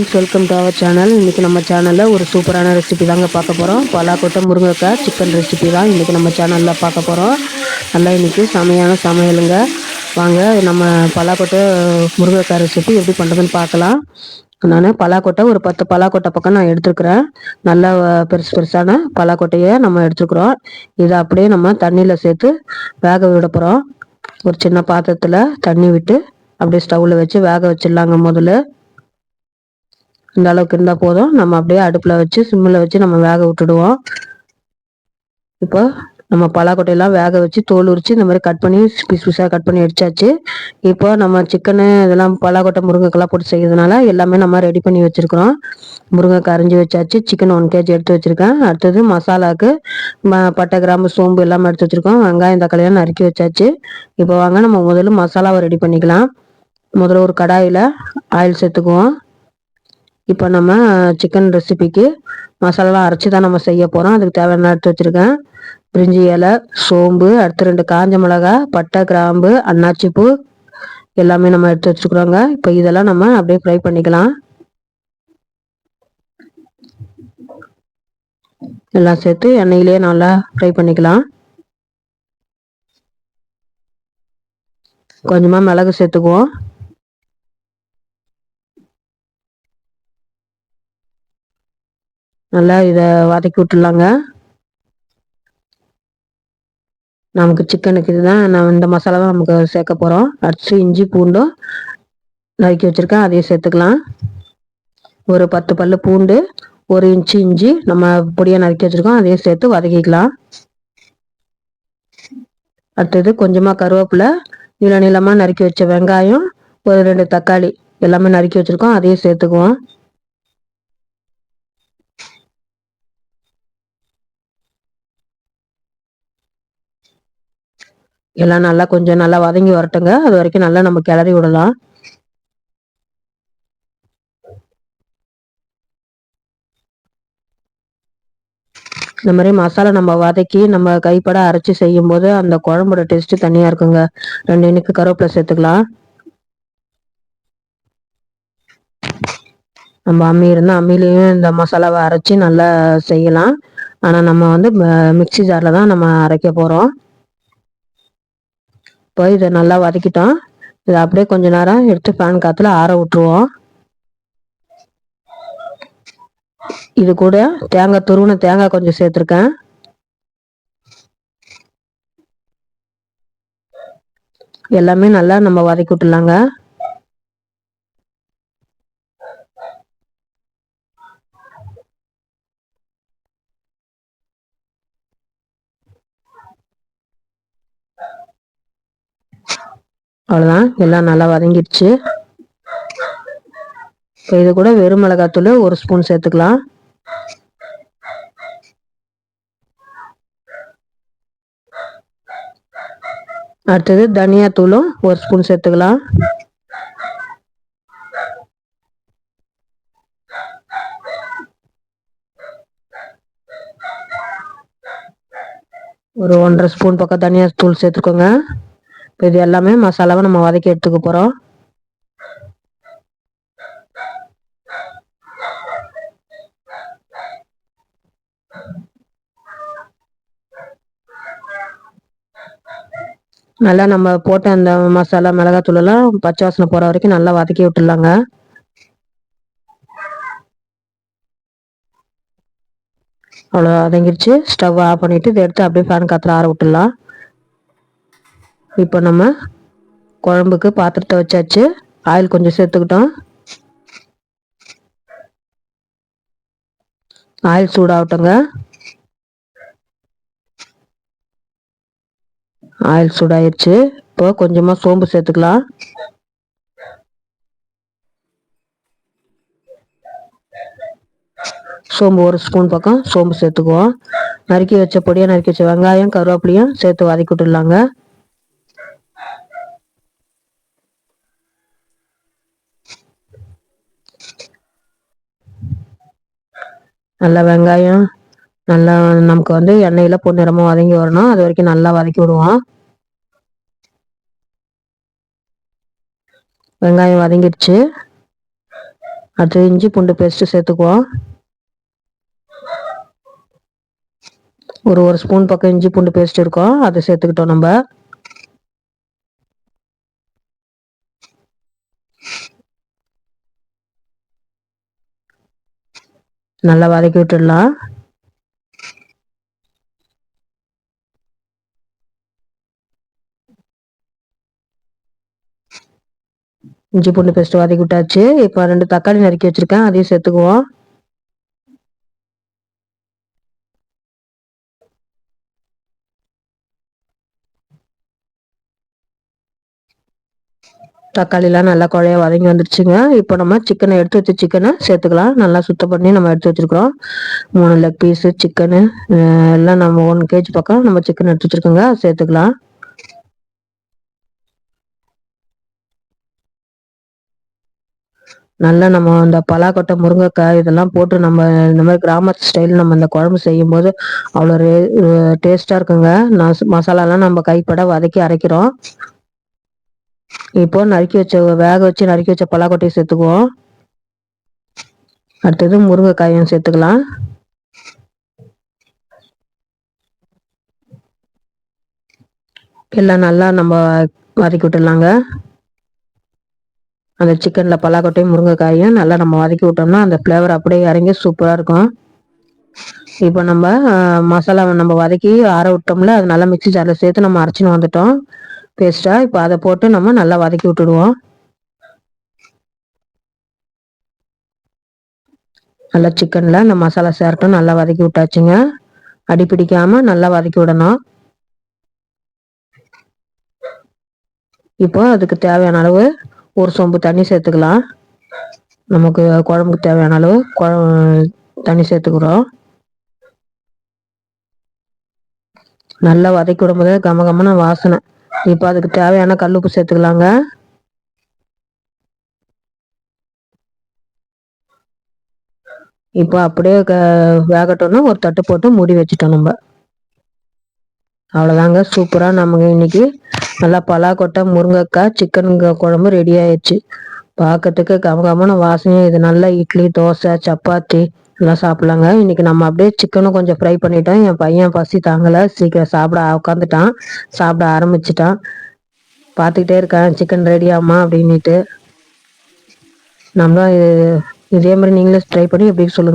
Friends welcome to our channel இன்றைக்கி நம்ம சேனலில் ஒரு சூப்பரான ரெசிபி தாங்க பார்க்க போகிறோம் பலாக்கொட்டை முருங்கைக்காய் சிக்கன் ரெசிபி தான் இன்றைக்கி நம்ம சேனலில் பார்க்க போகிறோம் நல்லா இன்றைக்கி செமையான சமையலுங்க. வாங்க நம்ம பலாக்கொட்டை முருங்கைக்காய் ரெசிபி எப்படி பண்ணுறதுன்னு பார்க்கலாம். நான் பலாக்கொட்டை ஒரு பத்து பலாக்கொட்டை பக்கம் நான் எடுத்துருக்குறேன். நல்லா பெருசு பெருசான பலாக்கொட்டையை நம்ம எடுத்துருக்குறோம். இதை அப்படியே நம்ம தண்ணியில் சேர்த்து வேக விட போகிறோம் ஒரு சின்ன பாத்திரத்தில் தண்ணி விட்டு அப்படியே ஸ்டவ்வில் வச்சு வேக வச்சிடலாங்க முதல்ல. இந்த அளவுக்கு இருந்தால் போதும். நம்ம அப்படியே அடுப்பில் வச்சு சிம்மில் வச்சு நம்ம வேக விட்டுடுவோம். இப்போ நம்ம பலாக்கொட்டையெல்லாம் வேக வச்சு தோல் உரிச்சு இந்த மாதிரி கட் பண்ணி பீஸ் பீஸாக கட் பண்ணி அடிச்சாச்சு இப்போ நம்ம சிக்கனு இதெல்லாம் பலாக்கொட்டை முருங்கைக்கெல்லாம் போட்டு செய்யறதுனால எல்லாமே நம்ம ரெடி பண்ணி வச்சுருக்குறோம். முருங்கை கரைஞ்சி வச்சாச்சு. சிக்கன் ஒன் கேஜி எடுத்து வச்சுருக்கேன். அடுத்தது மசாலாவுக்கு பட்டை கிராம்பு சோம்பு எல்லாமே எடுத்து வச்சுருக்கோம். வெங்காயம் தக்காளியெல்லாம் நறுக்கி வச்சாச்சு. இப்போ வாங்க நம்ம முதல்ல மசாலாவை ரெடி பண்ணிக்கலாம். முதல்ல ஒரு கடாயில் ஆயில் சேர்த்துக்குவோம். இப்போ நம்ம சிக்கன் ரெசிபிக்கு மசாலாலாம் அரைச்சி தான் நம்ம செய்ய போகிறோம் அதுக்கு தேவையான எடுத்து வச்சுருக்கேன். பிரிஞ்சி இலை சோம்பு அடுத்து ரெண்டு காஞ்ச மிளகா பட்டை கிராம்பு அன்னாச்சிப்பூ எல்லாமே நம்ம எடுத்து வச்சுருக்குறோங்க. இப்போ இதெல்லாம் நம்ம அப்படியே ஃப்ரை பண்ணிக்கலாம். எல்லாம் சேர்த்து எண்ணெயிலேயே நல்லா ஃப்ரை பண்ணிக்கலாம். கொஞ்சமாக மிளகு சேர்த்துக்குவோம். நல்லா இதை வதக்கி விட்டுலாங்க நமக்கு சிக்கனுக்கு இதுதான். நான் இந்த மசாலா தான் நமக்கு சேர்க்க போகிறோம் அரிசி இஞ்சி பூண்டும் நறுக்கி வச்சுருக்கேன். அதையும் சேர்த்துக்கலாம். ஒரு பத்து பல் பூண்டு ஒரு இன்ச்சு இஞ்சி நம்ம பொடியாக நறுக்கி வச்சுருக்கோம். அதையும் சேர்த்து வதக்கிக்கலாம். அடுத்தது கொஞ்சமாக கருவேப்பிலை நீள நீளமாக நறுக்கி வச்ச வெங்காயம் ஒரு ரெண்டு தக்காளி எல்லாமே நறுக்கி வச்சுருக்கோம். அதையும் சேர்த்துக்குவோம். எல்லாம் நல்லா கொஞ்சம் நல்லா வதங்கி வரட்டுங்க. அது வரைக்கும் நல்லா நம்ம கிளறி விடலாம். இந்த மாதிரி மசாலா நம்ம வதக்கி நம்ம கைப்பட அரைச்சி செய்யும் போது அந்த குழம்போட டேஸ்ட் தனியா இருக்குங்க. ரெண்டு இனிக்கு கருவேப்பிலை சேர்த்துக்கலாம். நம்ம அம்மி இருந்தால் அம்மிலையும் இந்த மசாலாவை அரைச்சி நல்லா செய்யலாம். ஆனால் நம்ம வந்து மிக்சி ஜாரில் தான் நம்ம அரைக்க போகிறோம் இப்போ இதை நல்லா வதக்கிட்டோம். இதை அப்படியே கொஞ்ச நேரம் எடுத்து ஃபேன் காற்றுல ஆற விட்டுருவோம். இது கூட தேங்காய் துருவின தேங்காய் கொஞ்சம் சேர்த்துருக்கேன். எல்லாமே நல்லா நம்ம வதக்கி விட்டுலாங்க அவ்வளோதான் எல்லாம் நல்லா வதங்கிடுச்சு. இப்போ இது கூட வெறும் மிளகாத்தூள் ஒரு ஸ்பூன் சேர்த்துக்கலாம். அடுத்தது தனியாத்தூளும் ஒரு ஸ்பூன் சேர்த்துக்கலாம். ஒரு ஒன்றரை ஸ்பூன் பக்கம் தனியா தூள் சேர்த்துக்கோங்க. இப்போ இது எல்லாமே மசாலாவை நம்ம வதக்கி எடுத்துக்க போகிறோம் நல்லா நம்ம போட்ட அந்த மசாலா மிளகாத்தூள் எல்லாம் பச்சை வாசனை போகிற வரைக்கும் நல்லா வதக்கி விட்டுலாங்க அவ்வளோ வதங்கிடுச்சு ஸ்டவ் ஆஃப் பண்ணிவிட்டு இதை எடுத்து அப்படியே ஃபேன் காற்றுல ஆற விட்டுடலாம். இப்போ நம்ம குழம்புக்கு பாத்திரத்தை வச்சாச்சு. ஆயில் கொஞ்சம் சேர்த்துக்கிட்டோம். ஆயில் சூடாகட்டுங்க. ஆயில் சூடாயிருச்சு. இப்போ கொஞ்சமாக சோம்பு சேர்த்துக்கலாம். சோம்பு ஒரு ஸ்பூன் பக்கம் சோம்பு சேர்த்துக்குவோம். நறுக்கி வச்ச பொடியாக நறுக்கி வச்ச வெங்காயம் கருவேப்பிலையும் சேர்த்து வதக்கி விட்டுடலாங்க. நல்லா வெங்காயம் நல்லா நமக்கு வந்து எண்ணெயில் பொன்னிறமாக வதங்கி வரணும். அது வரைக்கும் நல்லா வதக்கி விடுவோம். வெங்காயம் வதங்கிடுச்சு. அடுத்து இஞ்சி பூண்டு பேஸ்ட்டு சேர்த்துக்குவோம். ஒரு ஒரு ஸ்பூன் பக்கம் இஞ்சி பூண்டு பேஸ்ட் இருக்கும். அதை சேர்த்துக்கிட்டோம் நம்ம. நல்லா வதக்கி விட்டுடலாம். இஞ்சி பூண்டு பேஸ்ட் வதக்கி விட்டாச்சு. இப்போ ரெண்டு தக்காளி நறுக்கி வச்சிருக்கேன். அதையும் சேர்த்துக்குவோம். தக்காளிலாம் நல்லா குழைய வதங்கி வந்துருச்சுங்க. இப்போ நம்ம சிக்கனை எடுத்து வச்சு சிக்கனை சேர்த்துக்கலாம். நல்லா சுத்தம் பண்ணி நம்ம எடுத்து வச்சிருக்கிறோம். மூணு லெக் பீஸு சிக்கனு எல்லாம் நம்ம ஒன் கேஜி பக்கம் நம்ம சிக்கன் எடுத்து வச்சுருக்கோங்க. சேர்த்துக்கலாம். நல்லா நம்ம அந்த பலாக்கொட்டை முருங்கைக்காய் இதெல்லாம் போட்டு நம்ம இந்த மாதிரி கிராமத்து ஸ்டைல் நம்ம இந்த குழம்பு செய்யும்போது அவ்வளோ டேஸ்ட்டாக இருக்குங்க. மசாலாலாம் நம்ம கைப்பட வதக்கி அரைக்கிறோம். இப்போ நறுக்கி வச்ச வேக வச்சு நறுக்கி வச்ச பலாக்கொட்டையை சேர்த்துக்குவோம். அடுத்தது முருங்கைக்காயும் சேர்த்துக்கலாம். எல்லாம் நல்லா நம்ம வதக்கி விட்டுடலாங்க. அந்த சிக்கனில் பலாக்கொட்டையும் முருங்கைக்காயும் நல்லா நம்ம வதக்கி விட்டோம்னா அந்த ஃப்ளேவர் அப்படியே இறங்கி சூப்பராக இருக்கும். இப்போ நம்ம மசாலாவை நம்ம வதக்கி ஆற விட்டோம்ல அது நல்லா மிக்சி ஜாரில் சேர்த்து நம்ம அரைச்சின்னு வந்துட்டோம். பேஸ்ட்டாக இப்போ அதை போட்டு நம்ம நல்லா வதக்கி விட்டுடுவோம். நல்லா சிக்கனில் இந்த மசாலா சேர்த்தும் நல்லா வதக்கி விட்டாச்சுங்க. அடி பிடிக்காமல் நல்லா வதக்கி விடணும். இப்போ அதுக்கு தேவையான அளவு ஒரு சொம்பு தண்ணி சேர்த்துக்கலாம். நமக்கு குழம்புக்கு தேவையான அளவு தண்ணி சேர்த்துக்கிறோம். நல்லா வதக்கி விடும்போது கம கமன வாசனை. இப்போ அதுக்கு தேவையான கல்லுப்பு சேர்த்துக்கலாங்க. இப்போ அப்படியே க வேகட்டோன்னா ஒரு தட்டு போட்டு மூடி வச்சுட்டோம் நம்ம. அவ்வளோதாங்க சூப்பராக நமக்கு இன்னைக்கு நல்லா பலாக்கொட்டை முருங்கைக்காய் சிக்கன் குழம்பு ரெடி ஆயிடுச்சு. பார்க்கறதுக்கு கமகமான வாசனையும் இது நல்லா இட்லி தோசை சப்பாத்தி இதெல்லாம் சாப்பிட்லாங்க. இன்னைக்கு நம்ம அப்படியே சிக்கனும் கொஞ்சம் ஃப்ரை பண்ணிட்டோம். என் பையன் பசி தாங்கலை. சீக்கிரம் சாப்பிட உட்காந்துட்டான் சாப்பிட ஆரம்பிச்சிட்டான். பார்த்துக்கிட்டே இருக்கேன். சிக்கன் ரெடியாமா அப்படின்ட்டு நம்மளும் இதே மாதிரி நீங்களே ட்ரை பண்ணி எப்படி சொல்லுங்கள்